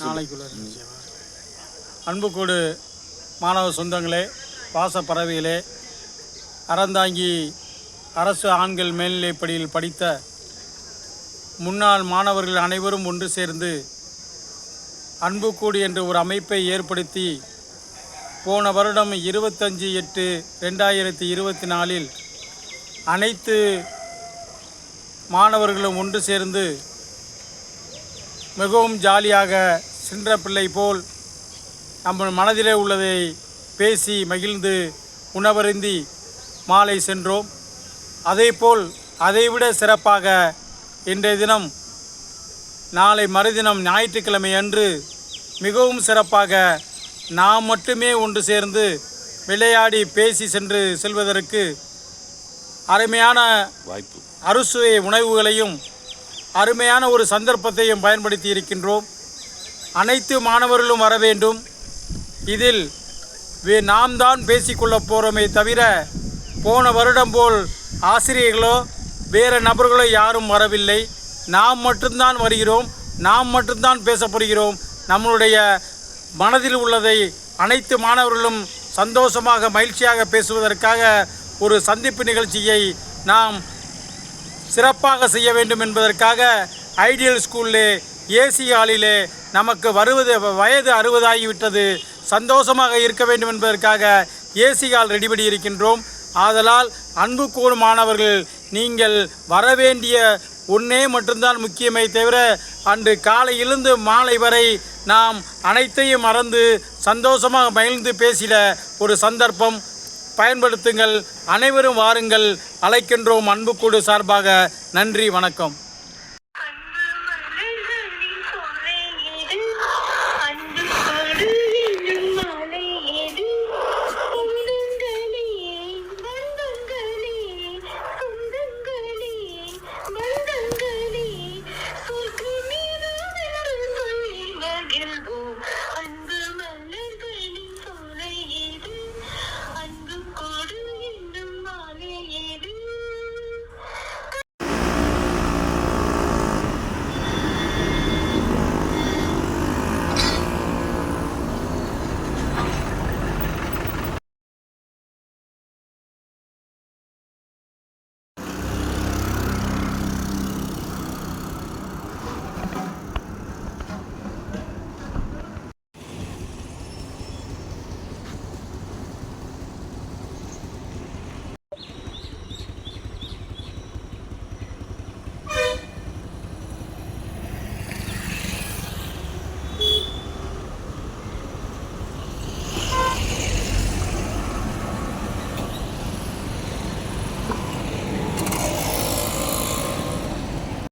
நாளைக்குள்ள அன்புக்கூடு மாணவ சொந்தங்களே பாச பறவைகளே அறந்தாங்கி அரசு ஆண்கள் மேல்நிலைப்படியில் படித்த முன்னாள் மாணவர்கள் அனைவரும் ஒன்று சேர்ந்து அன்புக்கூடு என்ற ஒரு அமைப்பை ஏற்படுத்தி போன வருடம் இருபத்தஞ்சி எட்டு ரெண்டாயிரத்தி இருபத்தி நாலில் அனைத்து மாணவர்களும் ஒன்று சேர்ந்து மிகவும் ஜாலியாக சென்ற பிள்ளை போல் நம்ம மனதிலே உள்ளதை பேசி மகிழ்ந்து உணவருந்தி மாலை சென்றோம். அதேபோல் அதைவிட சிறப்பாக இன்றைய தினம் நாளை மறுதினம் ஞாயிற்றுக்கிழமை அன்று மிகவும் சிறப்பாக நாம் மட்டுமே ஒன்று சேர்ந்து விளையாடி பேசி சென்று செல்வதற்கு அருமையான வாய்ப்பு. அறுசுவை உணவுகளையும் அருமையான ஒரு சந்தர்ப்பத்தையும் பயன்படுத்தி இருக்கின்றோம். அனைத்து மாணவர்களும் வர வேண்டும். இதில் நாம் தான் பேசிக்கொள்ளப் போகிறோமே தவிர போன வருடம் போல் ஆசிரியர்களோ வேறு நபர்களோ யாரும் வரவில்லை. நாம் மட்டும்தான் வருகிறோம். நாம் மட்டும்தான் பேசப்படுகிறோம். நம்மளுடைய மனதில் உள்ளதை அனைத்து மாணவர்களும் சந்தோஷமாக மகிழ்ச்சியாக பேசுவதற்காக ஒரு சந்திப்பு நிகழ்ச்சியை நாம் சிறப்பாக செய்ய வேண்டும் என்பதற்காக ஐடியல் ஸ்கூல்லே ஏசி ஹாலிலே நமக்கு வருவது வயது அறுபதாகிவிட்டது. சந்தோஷமாக இருக்க வேண்டும் என்பதற்காக ஏசி ஹால் ரெடி பண்ணி இருக்கின்றோம். ஆதலால் அன்பு கூறும் மாணவர்கள் நீங்கள் வரவேண்டிய ஒன்றே மட்டும்தான் முக்கியமே தவிர அன்று காலையிலிருந்து மாலை வரை நாம் அனைத்தையும் மறந்து சந்தோஷமாக மகிழ்ந்து பேசிட ஒரு சந்தர்ப்பம் பயன்படுத்துங்கள். அனைவரும் வாருங்கள். அழைக்கின்றோம் அன்புக்கூடு சார்பாக நன்றி வணக்கம்.